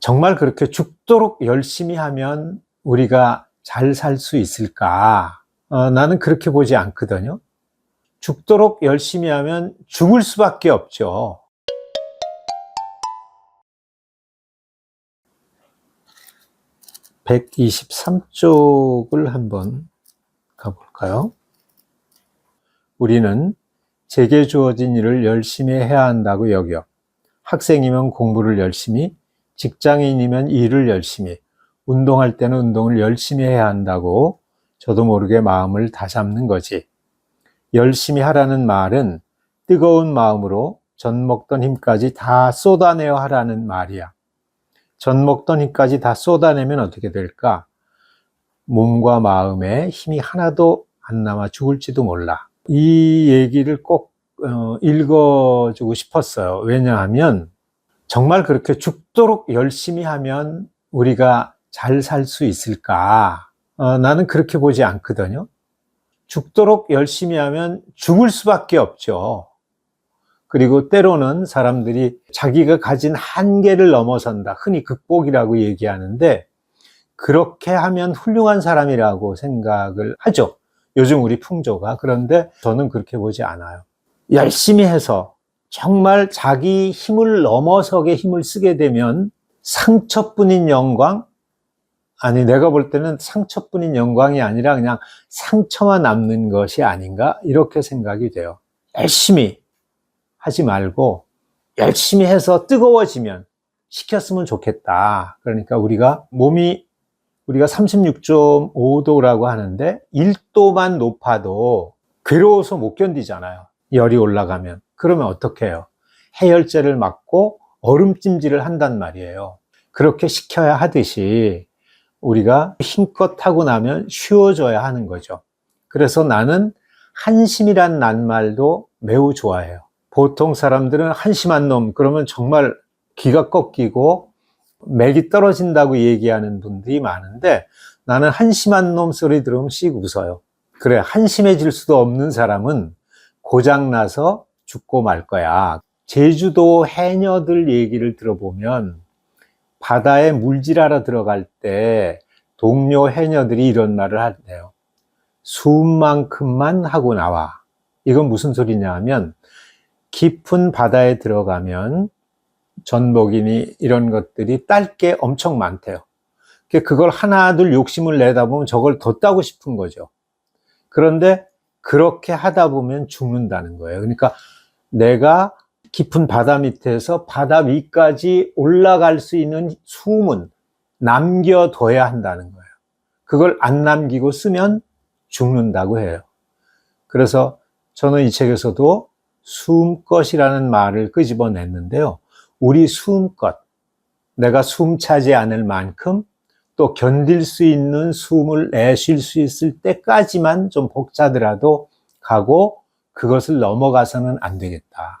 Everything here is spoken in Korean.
정말 그렇게 죽도록 열심히 하면 우리가 잘 살 수 있을까? 어, 나는 그렇게 보지 않거든요. 죽도록 열심히 하면 죽을 수밖에 없죠. (123쪽을) 한번 가볼까요? 우리는 제게 주어진 일을 열심히 해야 한다고 여겨 학생이면 공부를 열심히, 직장인이면 일을 열심히, 운동할 때는 운동을 열심히 해야 한다고 저도 모르게 마음을 다잡는 거지. 열심히 하라는 말은 뜨거운 마음으로 전 먹던 힘까지 다 쏟아내어 하라는 말이야. 전 먹던 힘까지 다 쏟아내면 어떻게 될까? 몸과 마음에 힘이 하나도 안 남아 죽을지도 몰라. 이 얘기를 꼭 어, 읽어주고 싶었어요. 왜냐하면 정말 그렇게 죽도록 열심히 하면 우리가 잘 살 수 있을까? 어, 나는 그렇게 보지 않거든요. 죽도록 열심히 하면 죽을 수밖에 없죠. 그리고 때로는 사람들이 자기가 가진 한계를 넘어선다. 흔히 극복이라고 얘기하는데 그렇게 하면 훌륭한 사람이라고 생각을 하죠. 요즘 우리 풍조가. 그런데 저는 그렇게 보지 않아요. 열심히 해서 정말 자기 힘을 넘어서게 힘을 쓰게 되면 상처뿐인 영광? 아니, 내가 볼 때는 상처뿐인 영광이 아니라 그냥 상처만 남는 것이 아닌가? 이렇게 생각이 돼요. 열심히 하지 말고 열심히 해서 뜨거워지면 시켰으면 좋겠다. 그러니까 우리가 몸이 우리가 36.5도라고 하는데 1도만 높아도 괴로워서 못 견디잖아요. 열이 올라가면. 그러면 어떻게 해요? 해열제를 맞고 얼음찜질을 한단 말이에요. 그렇게 시켜야 하듯이 우리가 힘껏 하고 나면 쉬워져야 하는 거죠. 그래서 나는 한심이란 낱말도 매우 좋아해요. 보통 사람들은 한심한 놈, 그러면 정말 기가 꺾이고 맥이 떨어진다고 얘기하는 분들이 많은데 나는 한심한 놈 소리 들으면 씩 웃어요. 그래, 한심해질 수도 없는 사람은 고장나서 죽고 말 거야. 제주도 해녀들 얘기를 들어보면 바다에 물질하러 들어갈 때 동료 해녀들이 이런 말을 하네요. 숨만큼만 하고 나와. 이건 무슨 소리냐 하면 깊은 바다에 들어가면 전복이니 이런 것들이 딸 게 엄청 많대요. 그걸 하나 둘 욕심을 내다 보면 저걸 더 따고 싶은 거죠. 그런데 그렇게 하다 보면 죽는다는 거예요. 그러니까 내가 깊은 바다 밑에서 바다 위까지 올라갈 수 있는 숨은 남겨둬야 한다는 거예요. 그걸 안 남기고 쓰면 죽는다고 해요. 그래서 저는 이 책에서도 숨것이라는 말을 끄집어냈는데요. 우리 숨것, 내가 숨 차지 않을 만큼 또 견딜 수 있는 숨을 내쉴 수 있을 때까지만 좀 벅차더라도 가고 그것을 넘어가서는 안 되겠다.